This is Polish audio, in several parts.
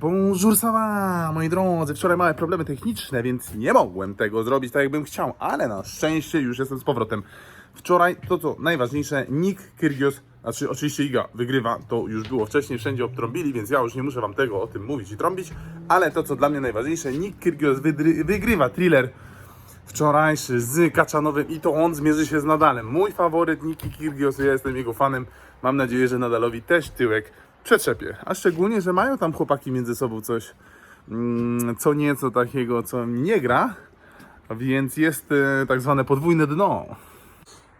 Bonjour, ça va, moi drodzy. Wczoraj małe problemy techniczne, więc nie mogłem tego zrobić tak, jakbym chciał, ale na szczęście już jestem z powrotem. Wczoraj to, co najważniejsze, Nick Kyrgios, znaczy oczywiście Iga wygrywa, to już było wcześniej, wszędzie obtrąbili, więc ja już nie muszę wam tego o tym mówić i trąbić, ale to, co dla mnie najważniejsze, Nick Kyrgios wygrywa thriller wczorajszy z Kaczanowym i to on zmierzy się z Nadalem. Mój faworyt Niki Kyrgios, ja jestem jego fanem. Mam nadzieję, że Nadalowi też tyłek przetrzepie. A szczególnie, że mają tam chłopaki między sobą coś mm, co nieco takiego, co nie gra, więc jest e, tak zwane podwójne dno.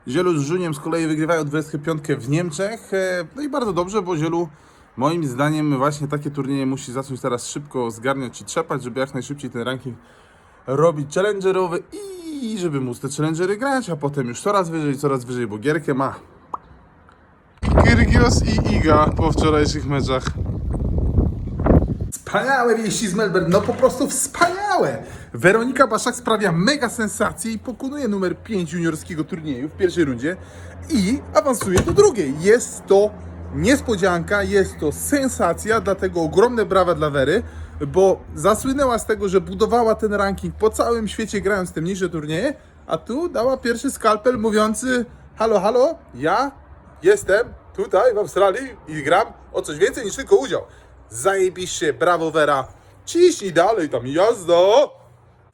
Zielu z Żuniem z kolei wygrywają 25 w Niemczech. E, No i bardzo dobrze, bo Zielu moim zdaniem właśnie takie turnieje musi zacząć teraz szybko zgarniać i trzepać, żeby jak najszybciej ten ranking robić challengerowy i żeby móc te challengery grać, a potem już coraz wyżej, coraz wyżej, bo gierkę ma. Kyrgios i Iga po wczorajszych meczach. Wspaniałe wieści z Melbourne, no po prostu wspaniałe! Weronika Baszak sprawia mega sensację i pokonuje numer 5 juniorskiego turnieju w pierwszej rundzie i awansuje do drugiej. Jest to niespodzianka, jest to sensacja, dlatego ogromne brawa dla Wery, bo zasłynęła z tego, że budowała ten ranking po całym świecie grając te mniejsze turnieje, a tu dała pierwszy skalpel mówiący halo, halo, ja jestem tutaj w Australii i gram o coś więcej niż tylko udział. Zajebiście, brawo Vera. Ciśnij dalej tam, jazda!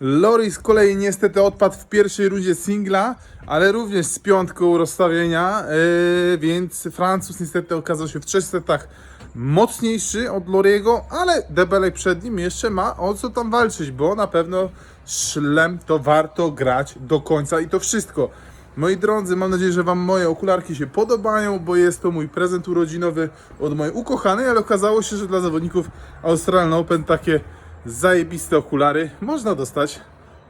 Lori z kolei niestety odpadł w pierwszej rundzie singla, ale również z piątką rozstawienia, yy, więc Francuz niestety okazał się w trzech setach mocniejszy od Loriego, ale Debelek przed nim jeszcze ma o co tam walczyć, bo na pewno szlem to warto grać do końca i to wszystko. Moi drodzy, mam nadzieję, że Wam moje okularki się podobają, bo jest to mój prezent urodzinowy od mojej ukochanej, ale okazało się, że dla zawodników Australian Open takie zajebiste okulary można dostać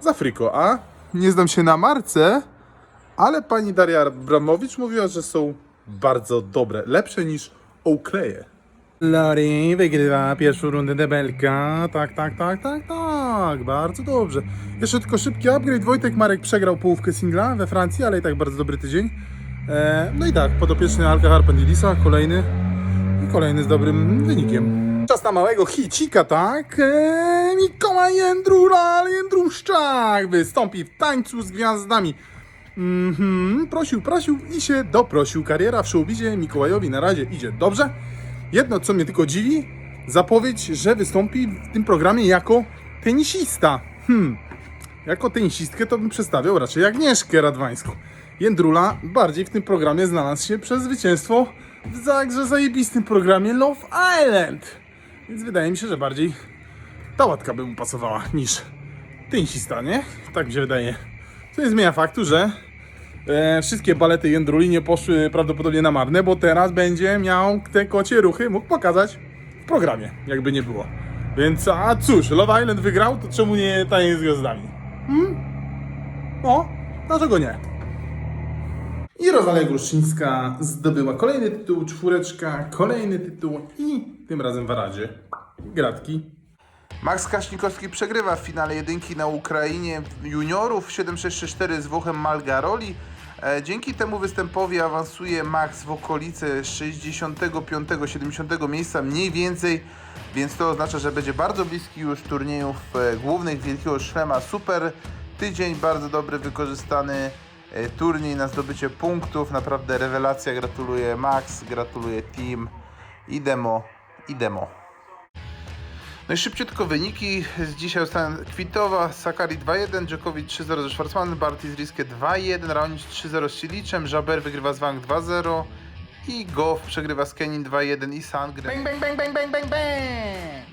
za friko. A nie znam się na marce, ale pani Daria Abramowicz mówiła, że są bardzo dobre, lepsze niż Oakleje. Lori wygrywa pierwszą rundę debelka. Tak, tak, tak, tak, tak. Bardzo dobrze. Jeszcze tylko szybki upgrade. Wojtek Marek przegrał połówkę singla we Francji, ale i tak bardzo dobry tydzień. E, no i tak, podopieczny Alka Harpendilisa, kolejny i kolejny z dobrym wynikiem. Czas na małego hicika, tak? E, Mikołaj Jędrula, Jędruszczak wystąpi w tańcu z gwiazdami. Mhm, prosił, prosił i się doprosił. Kariera w showbizie Mikołajowi na razie idzie dobrze. Jedno, co mnie tylko dziwi, zapowiedź, że wystąpi w tym programie jako tenisista. Hmm, jako tenisistkę to bym przedstawiał raczej Agnieszkę Radwańską. Jędrula bardziej w tym programie znalazł się przez zwycięstwo w także zajebistym programie Love Island. Więc wydaje mi się, że bardziej ta łatka by mu pasowała niż tenisista, nie? Tak mi się wydaje. Co nie zmienia faktu, że e, wszystkie balety Jędruli nie poszły prawdopodobnie na marne, bo teraz będzie miał te kocie ruchy, mógł pokazać w programie, jakby nie było. Więc, a cóż, Love Island wygrał, to czemu nie taniec z gwiazdami? Hmm? No, dlaczego nie? I Rosalia Gruszczyńska zdobyła kolejny tytuł, czwóreczka, kolejny tytuł i tym razem w Aradzie. Gratki. Max Kaśnikowski przegrywa w finale jedynki na Ukrainie juniorów 7-6-4 z Włochem Malgaroli. E, Dzięki temu występowi awansuje Max w okolice 65-70 miejsca mniej więcej, więc to oznacza, że będzie bardzo bliski już turniejów e, głównych Wielkiego Szlema. Super tydzień, bardzo dobry wykorzystany e, turniej na zdobycie punktów. Naprawdę rewelacja, gratuluję Max, gratuluję team i demo, i demo. No i szybciutko wyniki. Z dzisiaj zostałem Kwitowa, Sakari 2-1, Djokovic 3-0 ze Schwarzmanem, Bartis Riskie 2-1, Raonic 3-0 z Silicem, Żaber wygrywa z Wang 2-0 i Goff przegrywa z Kenin 2-1 i Sangren Bang, bang, bang, bang, bang, bang, bang!